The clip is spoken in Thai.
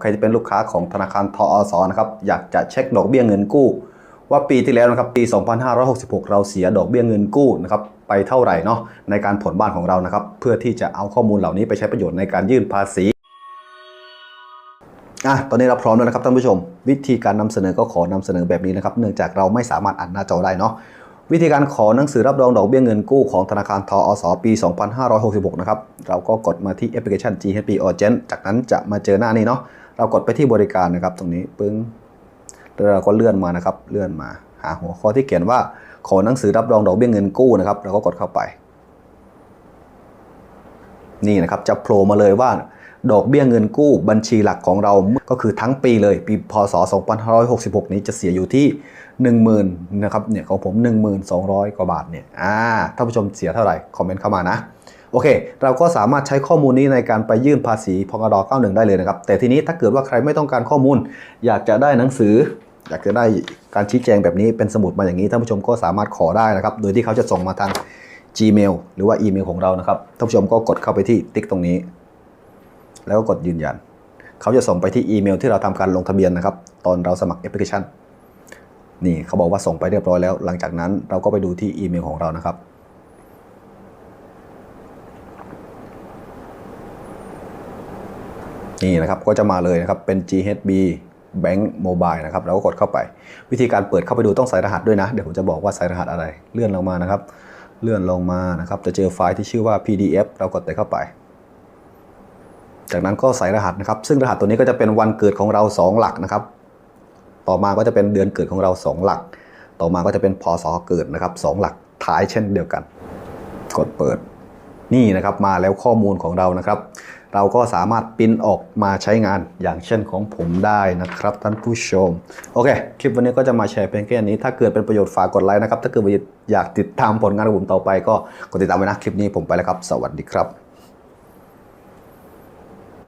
ใครจะเป็นลูกค้าของธนาคารทอสนะครับ อยากจะเช็คดอกเบี้ยเงินกู้ ว่าปีที่แล้วนะครับปี 2566 เราเสียดอกเบี้ยเงินกู้นะครับไปเท่าไหร่เนาะในการผ่อนบ้านของเรานะครับ เพื่อที่จะเอาข้อมูลเหล่านี้ไปใช้ประโยชน์ในการยื่นภาษีอะตอนนี้เราพร้อมแล้วนะครับท่านผู้ชม วิธีการนำเสนอก็ขอนำเสนอแบบนี้นะครับ เนื่องจากเราไม่สามารถอ่านหน้าจอได้เนาะวิธีการขอหนังสือรับรองดอกเบี้ยเงินกู้ของธนาคารทอสปี 2566 นะครับ เราก็กดมาที่แอปพลิเคชัน GHP Urgent จากนั้นจะมาเจอหน้านี้เนาะ เรากดไปที่บริการนะครับ ตรงนี้ปึ้งแล้วเราก็เลื่อนมานะครับ เลื่อนมา หาหัวข้อที่เขียนว่าขอหนังสือรับรองดอกเบี้ยเงินกู้นะครับ เราก็กดเข้าไป นี่นะครับจะโผล่มาเลยว่าดอกเบี้ยเงินกู้บัญชีหลักของเราก็คือทั้งปีเลย ปีพศ 2566 นี้จะเสียอยู่ที่ 10,000นะครับเนี่ยของผม 1200 กว่าบาทเนี่ยอ่าท่านผู้ชมเสียเท่าไหร่ คอมเมนต์เข้ามานะ โอเค เราก็สามารถใช้ข้อมูลนี้ในการไปยื่นภาษีพกด91 ได้เลยนะครับ แต่ทีนี้ถ้าเกิดว่าใครไม่ต้องการข้อมูล อยากจะได้หนังสือ อยากจะได้การชี้แจงแบบนี้เป็นสมุดมาอย่างนี้ท่านผู้ชมก็สามารถขอได้นะครับ โดยที่เขาจะส่งมาทาง Gmail หรือว่าอีเมลของเรานะครับท่านผู้ชมก็กดเข้าไปที่ติ๊กตรงนี้ แล้วก็กดยืนยัน เขาจะส่งไปที่อีเมลที่เราทำการลงทะเบียนนะครับ ตอนเราสมัครแอปพลิเคชัน นี่เขาบอกว่าส่งไปเรียบร้อยแล้ว หลังจากนั้นเราก็ไปดูที่อีเมลของเรานะครับนี่นะครับก็จะมาเลยนะครับเป็น GHB Bank Mobile นะครับเราก็กดเข้าไป วิธีการเปิดเข้าไปดูต้องใส่รหัสด้วยนะ เดี๋ยวผมจะบอกว่าใส่รหัสอะไรเลื่อนลงมานะครับ เลื่อนลงมานะครับ จะเจอไฟล์ที่ชื่อว่า PDF เรากดไปเข้าไป จากนั้นก็ใส่รหัสนะครับ ซึ่งรหัสตัวนี้ก็จะเป็นวันเกิดของเรา 2 หลักนะครับ ต่อมาก็จะเป็นเดือนเกิดของเรา 2 หลัก ต่อมาก็จะเป็นพศเกิดนะครับ 2 หลักท้ายเช่นเดียวกัน กดเปิด นี่นะครับมาแล้วข้อมูลของเรานะครับ เราก็สามารถปิ้นออกมาใช้งานอย่างเช่นของผมได้นะครับท่านผู้ชม โอเค คลิปวันนี้ก็จะมาแชร์เพียงแค่นี้ ถ้าเกิดเป็นประโยชน์ฝากกดไลค์นะครับ ถ้าเกิดอยากติดตามผลงานของผมต่อไปก็กดติดตามไว้นะ คลิปนี้ผมไปแล้วครับ สวัสดีครับ